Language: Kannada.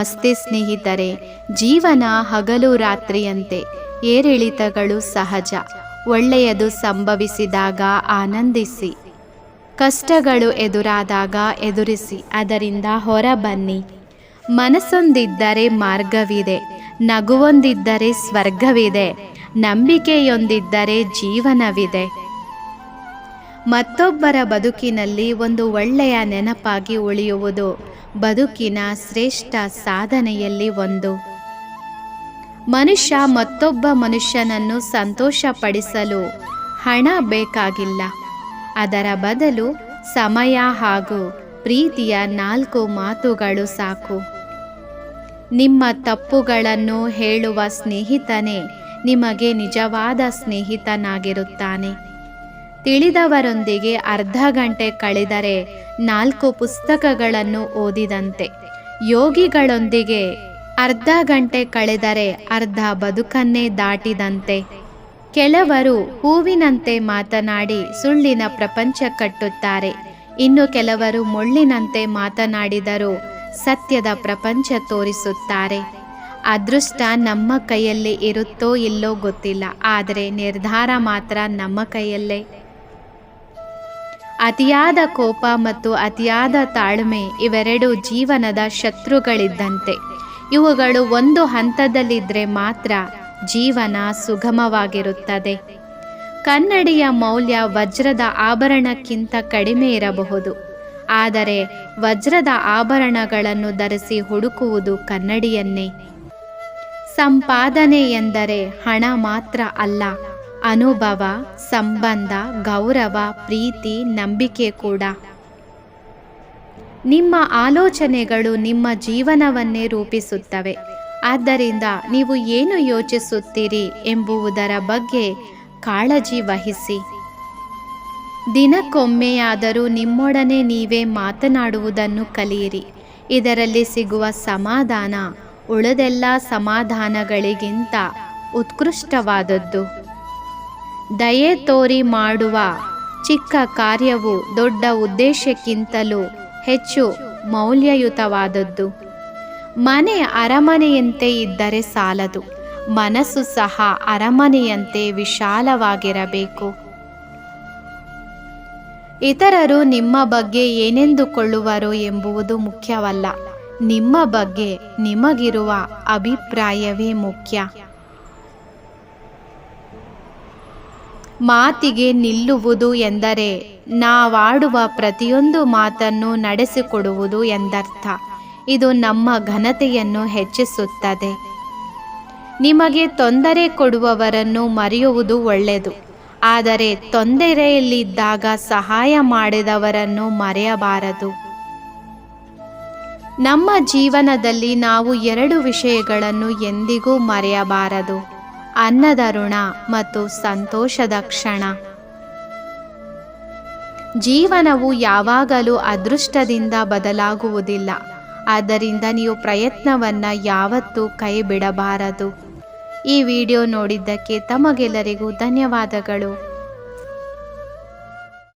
ನಮಸ್ತೆ ಸ್ನೇಹಿತರೆ, ಜೀವನ ಹಗಲು ರಾತ್ರಿಯಂತೆ ಏರಿಳಿತಗಳು ಸಹಜ. ಒಳ್ಳೆಯದು ಸಂಭವಿಸಿದಾಗ ಆನಂದಿಸಿ. ಕಷ್ಟಗಳು ಎದುರಾದಾಗ ಎದುರಿಸಿ, ಅದರಿಂದ ಹೊರಬನ್ನಿ. ಮನಸ್ಸೊಂದಿದ್ದರೆ ಮಾರ್ಗವಿದೆ, ನಗುವೊಂದಿದ್ದರೆ ಸ್ವರ್ಗವಿದೆ, ನಂಬಿಕೆಯೊಂದಿದ್ದರೆ ಜೀವನವಿದೆ. ಮತ್ತೊಬ್ಬರ ಬದುಕಿನಲ್ಲಿ ಒಂದು ಒಳ್ಳೆಯ ನೆನಪಾಗಿ ಉಳಿಯುವುದು ಬದುಕಿನ ಶ್ರೇಷ್ಠ ಸಾಧನೆಯಲ್ಲಿ ಒಂದು. ಮನುಷ್ಯ ಮತ್ತೊಬ್ಬ ಮನುಷ್ಯನನ್ನು ಸಂತೋಷಪಡಿಸಲು ಹಣ ಬೇಕಾಗಿಲ್ಲ. ಅದರ ಬದಲು ಸಮಯ ಹಾಗೂ ಪ್ರೀತಿಯ ನಾಲ್ಕು ಮಾತುಗಳು ಸಾಕು. ನಿಮ್ಮ ತಪ್ಪುಗಳನ್ನು ಹೇಳುವ ಸ್ನೇಹಿತನೇ ನಿಮಗೆ ನಿಜವಾದ ಸ್ನೇಹಿತನಾಗಿರುತ್ತಾನೆ. ತಿಳಿದವರೊಂದಿಗೆ ಅರ್ಧ ಗಂಟೆ ಕಳೆದರೆ ನಾಲ್ಕು ಪುಸ್ತಕಗಳನ್ನು ಓದಿದಂತೆ. ಯೋಗಿಗಳೊಂದಿಗೆ ಅರ್ಧ ಗಂಟೆ ಕಳೆದರೆ ಅರ್ಧ ಬದುಕನ್ನೇ ದಾಟಿದಂತೆ. ಕೆಲವರು ಹೂವಿನಂತೆ ಮಾತನಾಡಿ ಸುಳ್ಳಿನ ಪ್ರಪಂಚ ಕಟ್ಟುತ್ತಾರೆ. ಇನ್ನು ಕೆಲವರು ಮುಳ್ಳಿನಂತೆ ಮಾತನಾಡಿದರೂ ಸತ್ಯದ ಪ್ರಪಂಚ ತೋರಿಸುತ್ತಾರೆ. ಅದೃಷ್ಟ ನಮ್ಮ ಕೈಯಲ್ಲಿ ಇರುತ್ತೋ ಇಲ್ಲೋ ಗೊತ್ತಿಲ್ಲ. ಆದರೆ ನಿರ್ಧಾರ ಮಾತ್ರ ನಮ್ಮ ಕೈಯಲ್ಲೇ. ಅತಿಯಾದ ಕೋಪ ಮತ್ತು ಅತಿಯಾದ ತಾಳ್ಮೆ ಇವೆರಡು ಜೀವನದ ಶತ್ರುಗಳಿದ್ದಂತೆ. ಇವುಗಳು ಒಂದು ಹಂತದಲ್ಲಿದ್ದರೆ ಮಾತ್ರ ಜೀವನ ಸುಗಮವಾಗಿರುತ್ತದೆ. ಕನ್ನಡಿಯ ಮೌಲ್ಯ ವಜ್ರದ ಆಭರಣಕ್ಕಿಂತ ಕಡಿಮೆ ಇರಬಹುದು. ಆದರೆ ವಜ್ರದ ಆಭರಣಗಳನ್ನು ಧರಿಸಿ ಹುಡುಕುವುದು ಕನ್ನಡಿಯನ್ನೇ. ಸಂಪಾದನೆ ಎಂದರೆ ಹಣ ಮಾತ್ರ ಅಲ್ಲ ಅನುಭವ, ಸಂಬಂಧ, ಗೌರವ, ಪ್ರೀತಿ, ನಂಬಿಕೆ ಕೂಡ. ನಿಮ್ಮ ಆಲೋಚನೆಗಳು ನಿಮ್ಮ ಜೀವನವನ್ನೇ ರೂಪಿಸುತ್ತವೆ. ಆದ್ದರಿಂದ ನೀವು ಏನು ಯೋಚಿಸುತ್ತೀರಿ ಎಂಬುವುದರ ಬಗ್ಗೆ ಕಾಳಜಿ ವಹಿಸಿ. ದಿನಕ್ಕೊಮ್ಮೆಯಾದರೂ ನಿಮ್ಮೊಡನೆ ನೀವೇ ಮಾತನಾಡುವುದನ್ನು ಕಲಿಯಿರಿ. ಇದರಲ್ಲಿ ಸಿಗುವ ಸಮಾಧಾನ ಉಳಿದೆಲ್ಲ ಸಮಾಧಾನಗಳಿಗಿಂತ ಉತ್ಕೃಷ್ಟವಾದದ್ದು. ದಯೆ ತೋರಿ ಮಾಡುವ ಚಿಕ್ಕ ಕಾರ್ಯವು ದೊಡ್ಡ ಉದ್ದೇಶಕ್ಕಿಂತಲೂ ಹೆಚ್ಚು ಮೌಲ್ಯಯುತವಾದದ್ದು. ಮನೆ ಅರಮನೆಯಂತೆ ಇದ್ದರೆ ಸಾಲದು. ಮನಸ್ಸು ಸಹ ಅರಮನೆಯಂತೆ ವಿಶಾಲವಾಗಿರಬೇಕು. ಇತರರು ನಿಮ್ಮ ಬಗ್ಗೆ ಏನೆಂದುಕೊಳ್ಳುವರು ಎಂಬುವುದು ಮುಖ್ಯವಲ್ಲ. ನಿಮ್ಮ ಬಗ್ಗೆ ನಿಮಗಿರುವ ಅಭಿಪ್ರಾಯವೇ ಮುಖ್ಯ. ಮಾತಿಗೆ ನಿಲ್ಲುವುದು ಎಂದರೆ ನಾವಾಡುವ ಪ್ರತಿಯೊಂದು ಮಾತನ್ನು ನಡೆಸಿಕೊಡುವುದು ಎಂದರ್ಥ. ಇದು ನಮ್ಮ ಘನತೆಯನ್ನು ಹೆಚ್ಚಿಸುತ್ತದೆ. ನಿಮಗೆ ತೊಂದರೆ ಕೊಡುವವರನ್ನು ಮರೆಯುವುದು ಒಳ್ಳೆಯದು. ಆದರೆ ತೊಂದರೆಯಲ್ಲಿದ್ದಾಗ ಸಹಾಯ ಮಾಡಿದವರನ್ನು ಮರೆಯಬಾರದು. ನಮ್ಮ ಜೀವನದಲ್ಲಿ ನಾವು ಎರಡು ವಿಷಯಗಳನ್ನು ಎಂದಿಗೂ ಮರೆಯಬಾರದು. ಅನ್ನದ ಋಣ ಮತ್ತು ಸಂತೋಷದ ಕ್ಷಣ. ಜೀವನವು ಯಾವಾಗಲೂ ಅದೃಷ್ಟದಿಂದ ಬದಲಾಗುವುದಿಲ್ಲ. ಆದ್ದರಿಂದ ನೀವು ಪ್ರಯತ್ನವನ್ನು ಯಾವತ್ತೂ ಕೈ ಬಿಡಬಾರದು ಈ ವಿಡಿಯೋ ನೋಡಿದ್ದಕ್ಕೆ ತಮಗೆಲ್ಲರಿಗೂ ಧನ್ಯವಾದಗಳು.